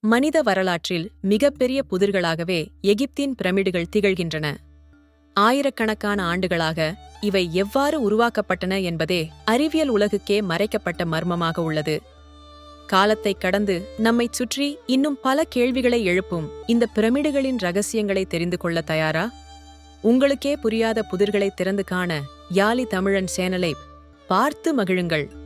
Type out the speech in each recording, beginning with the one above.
மனித வரலாற்றில் மிகப்பெரிய புதிர்களாகவே எகிப்தின் பிரமிடுகள் திகழ்கின்றன. ஆயிரக்கணக்கான ஆண்டுகளாக இவை எவ்வாறு உருவாக்கப்பட்டன என்பதே அறிவியல் உலகுக்கே மறைக்கப்பட்ட மர்மமாக உள்ளது. காலத்தைக் கடந்து நம்மைச் சுற்றி இன்னும் பல கேள்விகளை எழுப்பும் இந்த பிரமிடுகளின் ரகசியங்களை தெரிந்து கொள்ள தயாரா? உங்களுக்கே புரியாத புதிர்களை திறந்து காண யாலி தமிழன் சேனலை பார்த்து மகிழுங்கள்.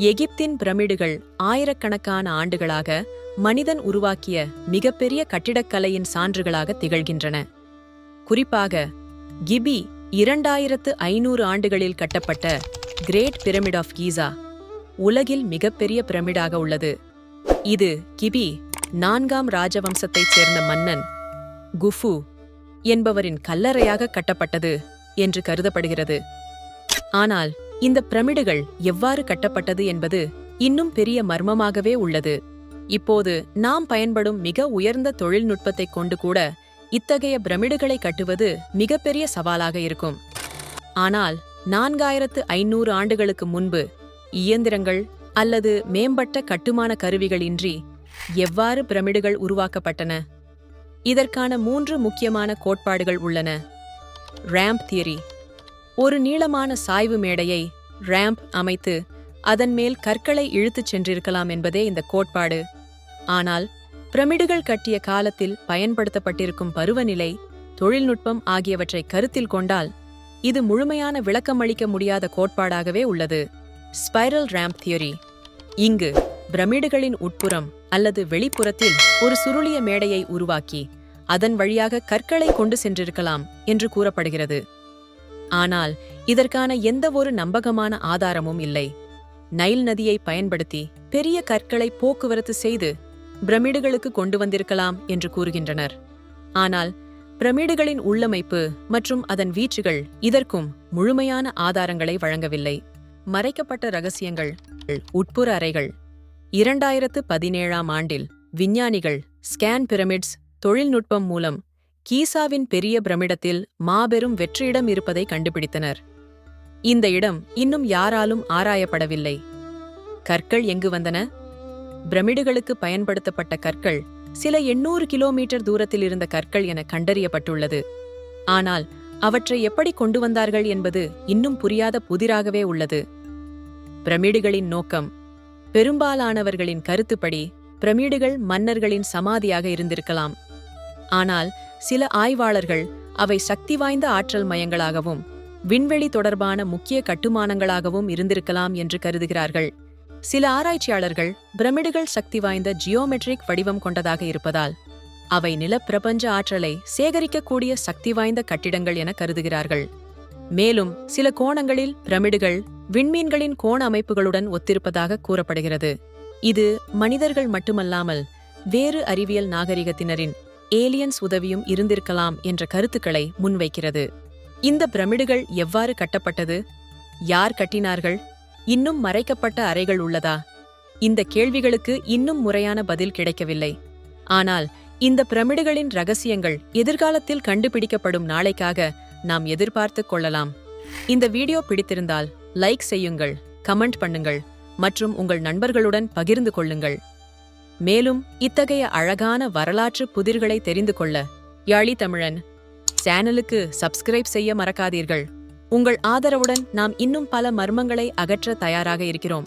எகிப்தின் பிரமிடுகள் ஆயிரக்கணக்கான ஆண்டுகளாக மனிதன் உருவாக்கிய மிகப்பெரிய கட்டிடக்கலையின் சான்றுகளாக திகழ்கின்றன. குறிப்பாக கிபி இரண்டாயிரத்து ஐநூறு ஆண்டுகளில் கட்டப்பட்ட கிரேட் பிரமிட் ஆஃப் கீசா உலகில் மிகப்பெரிய பிரமிடாக உள்ளது. இது கிபி நான்காம் ராஜவம்சத்தைச் சேர்ந்த மன்னன் குஃபு என்பவரின் கல்லறையாக கட்டப்பட்டது என்று கருதப்படுகிறது. ஆனால் இந்த பிரமிடுகள் எவ்வாறு கட்டப்பட்டது என்பது இன்னும் பெரிய மர்மமாகவே உள்ளது. இப்போது நாம் பயன்படும் மிக உயர்ந்த தொழில்நுட்பத்தைக் கொண்டு கூட இத்தகைய பிரமிடுகளை கட்டுவது மிகப்பெரிய சவாலாக இருக்கும். ஆனால் நான்காயிரத்து ஐநூறு ஆண்டுகளுக்கு முன்பு இயந்திரங்கள் அல்லது மேம்பட்ட கட்டுமான கருவிகளின்றி எவ்வாறு பிரமிடுகள் உருவாக்கப்பட்டன? இதற்கான மூன்று முக்கியமான கோட்பாடுகள் உள்ளன. Ramp theory. ஒரு நீளமான சாய்வு மேடையை ரேம்ப் அமைத்து அதன் மேல் கற்களை இழுத்துச் சென்றிருக்கலாம் என்பதே இந்த கோட்பாடு. ஆனால் பிரமிடுகள் கட்டிய காலத்தில் பயன்படுத்தப்பட்டிருக்கும் பருவநிலை தொழில்நுட்பம் ஆகியவற்றை கருத்தில் கொண்டால் இது முழுமையான விளக்கமளிக்க முடியாத கோட்பாடாகவே உள்ளது. ஸ்பைரல் ரேம்ப் தியரி இங்கு பிரமிடுகளின் உட்புறம் அல்லது வெளிப்புறத்தில் ஒரு சுருளிய மேடையை உருவாக்கி அதன் வழியாக கற்களை கொண்டு சென்றிருக்கலாம் என்று கூறப்படுகிறது. ஆனால் இதற்கான எந்தவொரு நம்பகமான ஆதாரமும் இல்லை. நைல் நதியை பயன்படுத்தி பெரிய கற்களை போக்குவரத்து செய்து பிரமிடுகளுக்கு கொண்டு வந்திருக்கலாம் என்று கூறுகின்றனர். ஆனால் பிரமிடுகளின் உள்ளமைப்பு மற்றும் அதன் வீச்சுகள் இதற்கும் முழுமையான ஆதாரங்களை வழங்கவில்லை. மறைக்கப்பட்ட ரகசியங்கள் உட்புற அறைகள். இரண்டாயிரத்து பதினேழாம் ஆண்டில் விஞ்ஞானிகள் ஸ்கேன் பிரமிட்ஸ் தொழில்நுட்பம் மூலம் கீசாவின் பெரிய பிரமிடத்தில் மாபெரும் வெற்றிடம் இருப்பதை கண்டுபிடித்தனர். இந்த இடம் இன்னும் யாராலும் ஆராயப்படவில்லை. கற்கள் எங்கு வந்தன? பிரமிடுகளுக்கு பயன்படுத்தப்பட்ட கற்கள் சில எண்ணூறு கிலோமீட்டர் தூரத்தில் இருந்த கற்கள் என கண்டறியப்பட்டுள்ளது. ஆனால் அவற்றை எப்படி கொண்டு வந்தார்கள் என்பது இன்னும் புரியாத புதிராகவே உள்ளது. பிரமிடுகளின் நோக்கம் பெரும்பாலானவர்களின் கருத்துப்படி பிரமிடுகள் மன்னர்களின் சமாதியாக இருந்திருக்கலாம். ஆனால் சில ஆய்வாளர்கள் அவை சக்தி வாய்ந்த ஆற்றல் மையங்களாகவும் விண்வெளி தொடர்பான முக்கிய கட்டுமானங்களாகவும் இருந்திருக்கலாம் என்று கருதுகிறார்கள். சில ஆராய்ச்சியாளர்கள் பிரமிடுகள் சக்தி வாய்ந்த ஜியோமெட்ரிக் வடிவம் கொண்டதாக இருப்பதால் அவை நிலப்பிரபஞ்ச ஆற்றலை சேகரிக்கக்கூடிய சக்தி வாய்ந்த கட்டிடங்கள் என கருதுகிறார்கள். மேலும் சில கோணங்களில் பிரமிடுகள் விண்மீன்களின் கோண அமைப்புகளுடன் ஒத்திருப்பதாக கூறப்படுகிறது. இது மனிதர்கள் மட்டுமல்லாமல் வேறு அறிவியல் நாகரிகத்தினரின் ஏலியன்ஸ் உதவியும் இருந்திருக்கலாம் என்ற கருத்துக்களை முன்வைக்கிறது. இந்த பிரமிடுகள் எவ்வாறு கட்டப்பட்டது? யார் கட்டினார்கள்? இன்னும் மறைக்கப்பட்ட அறைகள் உள்ளதா? இந்த கேள்விகளுக்கு இன்னும் முறையான பதில் கிடைக்கவில்லை. ஆனால் இந்த பிரமிடுகளின் ரகசியங்கள் எதிர்காலத்தில் கண்டுபிடிக்கப்படும் நாளைக்காக நாம் எதிர்பார்த்துக் கொள்ளலாம். இந்த வீடியோ பிடித்திருந்தால் லைக் செய்யுங்கள் கமெண்ட் பண்ணுங்கள் மற்றும் உங்கள் நண்பர்களுடன் பகிர்ந்து கொள்ளுங்கள். மேலும் இத்தகைய அழகான வரலாற்று புதிர்களை தெரிந்து கொள்ள யாழி தமிழன் சேனலுக்கு சப்ஸ்கிரைப் செய்ய மறக்காதீர்கள். உங்கள் ஆதரவுடன் நாம் இன்னும் பல மர்மங்களை அகற்ற தயாராக இருக்கிறோம்.